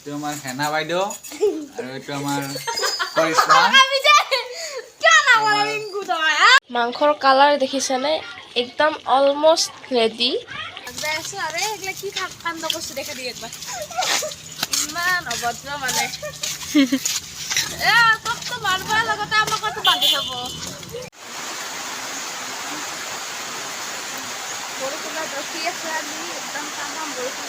এইটো আমাৰ হেনা বাইদেউ আৰু এইটো আমাৰ কৰিশ্মা মাংসৰ কালাৰ দেখিছেনে? একদম অলমষ্ট ৰেডি ইমান অভদ্ৰ মানে। বৰষুণত ৰখি আছে আমি একদম তামাম বৰষুণ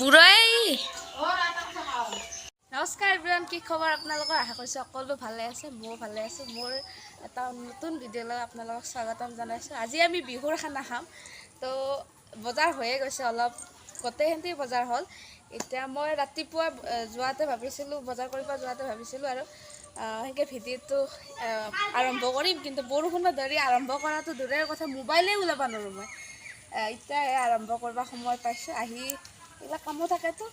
বুঢ়াই। নমস্কাৰ এভৰিৱান কি খবৰ আপোনালোকৰ? আশা কৰিছোঁ সকলো ভালে আছে, ময়ো ভালে আছোঁ। মোৰ এটা নতুন ভিডিঅ'লৈ আপোনালোকক স্বাগতম জনাইছোঁ। আজি আমি বিহুৰ খানা খাম। তো, বজাৰ হৈয়ে গৈছে অলপ গোটেইখিনি বজাৰ হ'ল। এতিয়া মই ৰাতিপুৱা যোৱাতে ভাবিছিলোঁ, বজাৰ কৰিব যোৱাতে ভাবিছিলোঁ আৰু সেনেকৈ ভিডিঅ'টো আৰম্ভ কৰিম। কিন্তু বৰষুণত ধৰি আৰম্ভ কৰাটো দূৰৰে কথা, মোবাইলেই ওলাব নোৱাৰোঁ মই। এতিয়া আৰম্ভ কৰিব সময় পাইছোঁ। আহি এইবিলাক কামো থাকেতো।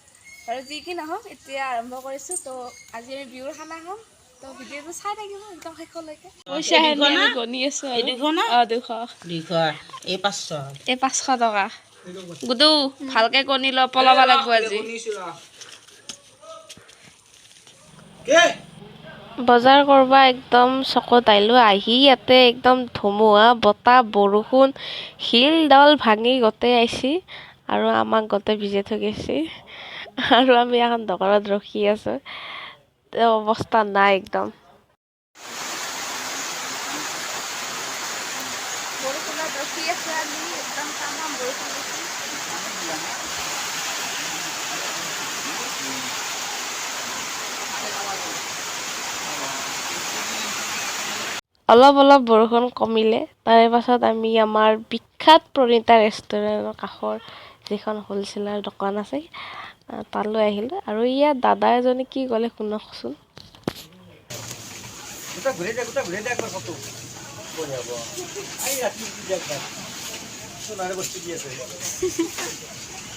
আৰু যি কি নহওক এতিয়া আৰম্ভ কৰিছোঁ। তো আজি আমি বিহুৰ খানা খাম। তো ভিডিঅ'টো চাই থাকিব একদম শেষলৈকে। পইচা গণি আছোঁ অঁ দুশ। এই পাঁচশো। এই পাঁচশো টকা। গুদু ভালকে গণি ল পলাব লাগিব আজি। বজাৰ কৰিব একদম চকত আহিলোঁ আহি ইয়াতে একদম ধুমুহা বতাহ বৰষুণ শিল দল ভাঙি গোটেই আহিছে আৰু আমাক গোটেই ভিজাই থৈ গৈছে। আৰু আমি এখন দোকানত ৰখি আছোঁ। অৱস্থা নাই একদম বৰষুণত ৰখি আছোঁ আমি একদম তামাম বৰষুণ দিছে অলপ অলপ বৰষুণ কমিলে তাৰে পাছত আমি আমাৰ বিখ্যাত প্ৰণীতা ৰেষ্টুৰেণ্টৰ কাষৰ যিখন হ'লচেলাৰ দোকান আছে তালৈ আহিলোঁ। আৰু ইয়াত দাদা এজনে কি ক'লে শুনকচোন।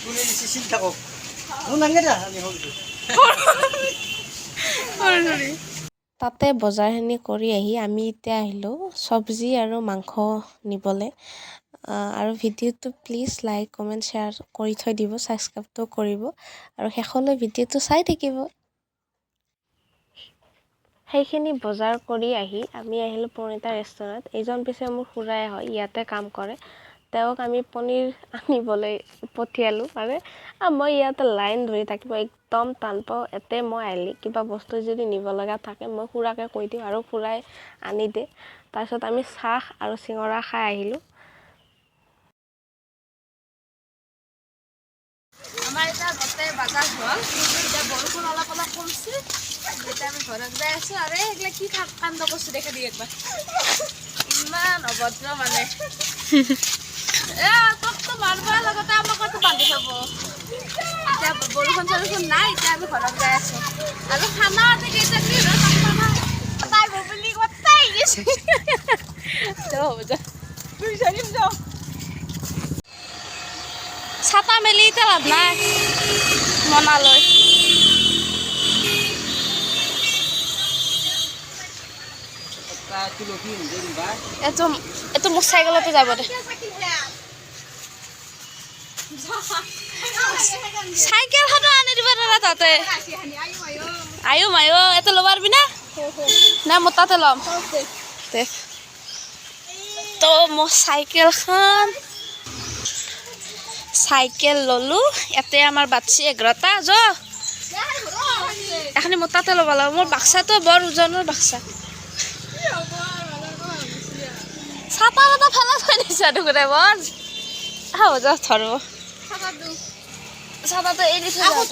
ঘূৰাই তাতে বজাৰখিনি কৰি আহি আমি এতিয়া আহিলোঁ চব্জি আৰু মাংস নিবলৈ। আৰু ভিডিঅ'টো প্লিজ লাইক কমেণ্ট শ্বেয়াৰ কৰি থৈ দিব ছাবস্ক্ৰাইবটো কৰিব আৰু শেষলৈ ভিডিঅ'টো চাই থাকিব। সেইখিনি বজাৰ কৰি আহি আমি আহিলোঁ প্ৰণীতা ৰেষ্টুৰেণ্ট এইজন পিছে মোৰ খুৰাই হয় ইয়াতে কাম কৰে। তেওঁক আমি পনীৰ আনিবলৈ পঠিয়ালোঁ। মানে মই ইয়াতে লাইন ধৰি থাকিব একদম টান পাওঁ এতে মই আহিলে কিবা বস্তু যদি নিব লগা থাকে মই খুৰাকে কৈ দিওঁ আৰু খুৰাই আনি দিয়ে তাৰপিছত আমি চাহ আৰু চিঙৰা খাই আহিলোঁ। আমাৰ এতিয়া গোটেই বাজাৰ হ'ল। এতিয়া বৰষুণ অলপ অলপ কমছে এতিয়া আমি ঘৰত যাই আছোঁ আৰু এইগিলা কি কাণ্ড কৰিছোঁ দেখা দি একবাৰ। ইমান অভদ্ৰ মানে। এ তোকতো মাৰিবৰ লগতে আমাকতো বান্ধি থব। এতিয়া বৰষুণ চৰষুণ নাই এতিয়া আমি ঘৰত আৰু খানা তাই বুলি কথাই গেছে হ'ব যা। ছাতা মেলি এতিয়া লাভ নাই। মনালৈ এইটো মোৰ চাইকেলতে যাব দে চাইকেলখনো আনি দিব দাদা তাতে। আয়ো মায়ো এইটো ল'ব পাৰিবি না? নাই মোৰ তাতে ল'ম। তো মোৰ চাইকেলখন চাইকেল ল'লোঁ ইয়াতে আমাৰ বাচ্ছি এঘাৰটা য এখানি মোৰ তাতে ল'ব লাগিব। মোৰ বাক্সাটো বৰ ওজনৰ বাক্সা। চাপা তাপা ফেলা থৈ দিছে দেখোন বৰ হ'ব যা ধৰিব চাতাটো এৰি থৈ যাওঁ।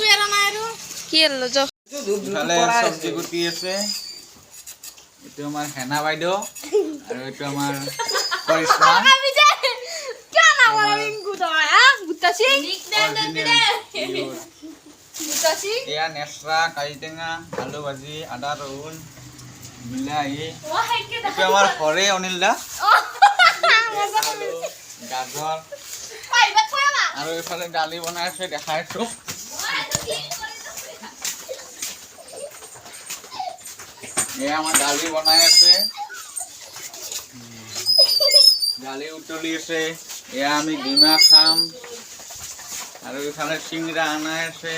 কি এৰিলো যা। ইফালে চব্জি গুটি আছে। এইটো আমাৰ হেনা বাইদেউ সিং এয়া নেচৰা কাৰি আলু ভাজি আদা ৰহুন বিলাহী। এইটো আমাৰ ঘৰে অনিল দা। আলু আৰু এইফালে দালি বনাই আছে দেখাইছো এয়া আমাৰ দালি বনাই আছে দালি উতলি আছে এয়া আমি ডিমা খাম। আৰু ইফালে চিংৰা আনাই আছে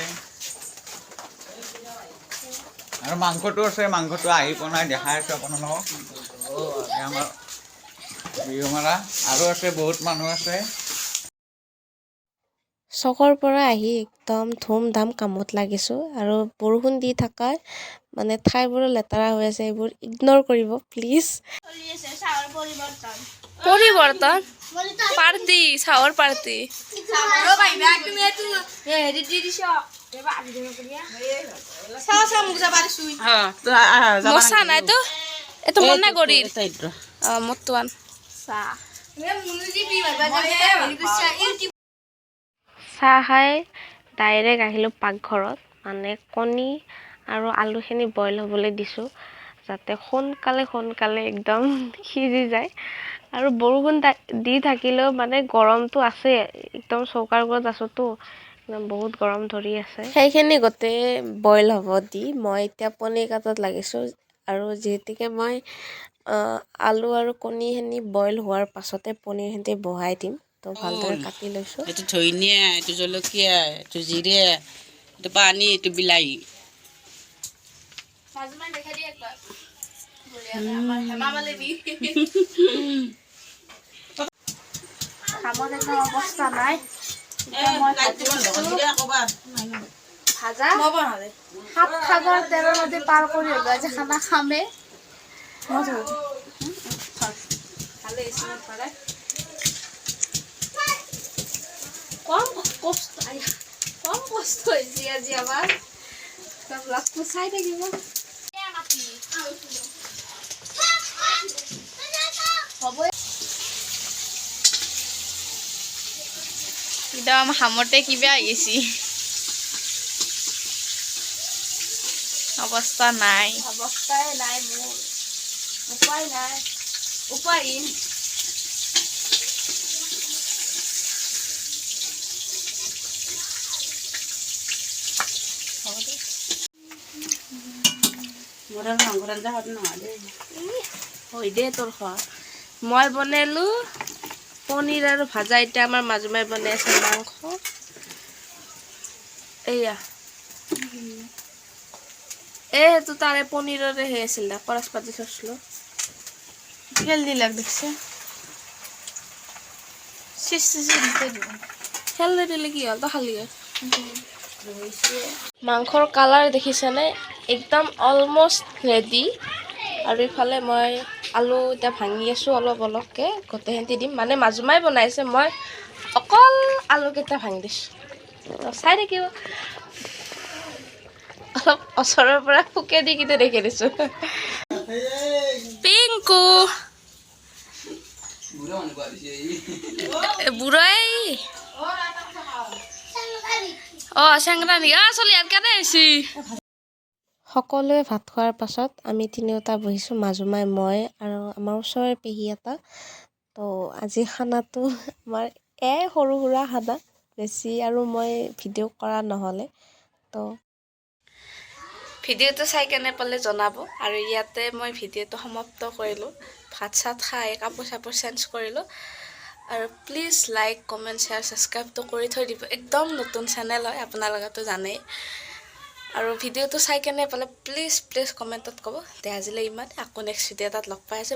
আৰু মাংসটো আছে, মাংসটো আহি বনাই দেখাই আছো আপোনালোকক আমাৰ বিহু মাৰা আৰু আছে, বহুত মানুহ আছে। চকৰ পৰা আহি একদম ধুম ধাম কামত লাগিছোঁ আৰু বৰষুণ দি থকাৰ মানে ঠাইবোৰ লেতেৰা হৈ আছে এইবোৰ ইগন'ৰ কৰিব প্লিজ পরিবর্তন পার্টি সাওয়ার পার্টি মশা নাই তো? এত মনে করি মতুয়ান চাহ খাই ডাইৰেক্ট আহিলোঁ পাকঘৰত। মানে কণী আৰু আলুখিনি বইল হ'বলৈ দিছোঁ যাতে সোনকালে সোনকালে একদম সিজি যায়। আৰু বৰষুণ দি থাকিলেও মানে গৰমটো আছে একদম চৌকাৰ ওপৰত আছোঁতো একদম বহুত গৰম ধৰি আছে। সেইখিনি গোটেই বইল হ'ব দি মই এতিয়া পনীৰ কাটাত লাগিছোঁ আৰু যিহেতুকে মই আলু আৰু কণীখিনি বইল হোৱাৰ পাছতে পনীৰখিনি বহাই দিম। তো ভালদৰে কাটি লৈছোঁ এইটো ধনিয়া এইটো জলকীয়া এইটো জিৰা এইটো পানী এইটো বিলাহী কামত একদম অৱস্থা নাই ভাজা সাত সাগৰ তেৰ নদী পাৰ কৰি হ'লেও আজি খানা খামে মই ধৰো। উম, উম, থ। ভালে হৈছে মোৰ পাৰে। কম কষ্ট কম কষ্ট হৈছে আজি আমাৰ তো ব্লগটো চাই থাকিব একদম হামতে কিবা আহিছি অৱস্থা নাই। অৱস্থাই নাই মোৰ উপায় নাই। উপায়হীন দে তোৰ খোৱা মই বনালোঁ পনীৰ আৰু ভাজা এতিয়া আমাৰ মাজুমাই বনাই আছে মাংস। এয়া এ সেইটো তাৰে পনীৰৰে সেই আছিল দে কৰচ পাতি থৈছিলোঁ তেল দিলাক দেখছে খেল দিলে কি হ'ল তই খালি। মাংসৰ কালাৰ দেখিছেনে? একদম অলমষ্ট ৰেডি আৰু ইফালে মই আলু এতিয়া ভাঙি আছোঁ অলপ অলপকৈ, গোটেইখিনি দিম। মানে মাজুমাই বনাইছে, মই অকল আলুকেইটা ভাঙি দিছোঁ। চাই থাকিব। অলপ ওচৰৰ পৰা পোকে দি কিনে দেখি দিছোঁ। পিংকু। বুঢ়াই। অ চেংৰা নেকি অ চলি, ইয়াত কেনে আহিছি? সকলোৱে ভাত খোৱাৰ পাছত আমি তিনিওটা বহিছোঁ মাজুমাই মই আৰু আমাৰ ওচৰৰে পেহী এটা। তো আজি খানাটো আমাৰ এই সৰু সুৰা খানা বেছি আৰু মই ভিডিঅ' কৰা নহ'লে। তো ভিডিঅ'টো চাই কেনে পালে জনাব আৰু ইয়াতে মই ভিডিঅ'টো সমাপ্ত কৰিলোঁ। ভাত চাত খাই কাপোৰ চাপোৰ চেঞ্জ কৰিলোঁ আৰু প্লিজ লাইক কমেণ্ট শ্বেয়াৰ ছাবস্ক্ৰাইবটো কৰি থৈ দিব। একদম নতুন চেনেল হয় আপোনালোকেতো জানেই। আৰু ভিডিঅ'টো চাই কেনে পালে প্লিজ প্লিজ কমেণ্টত ক'ব। দে, আজিলৈ ইমান। আকৌ নেক্সট ভিডিঅ' এটাত লগ পাই আছোঁ।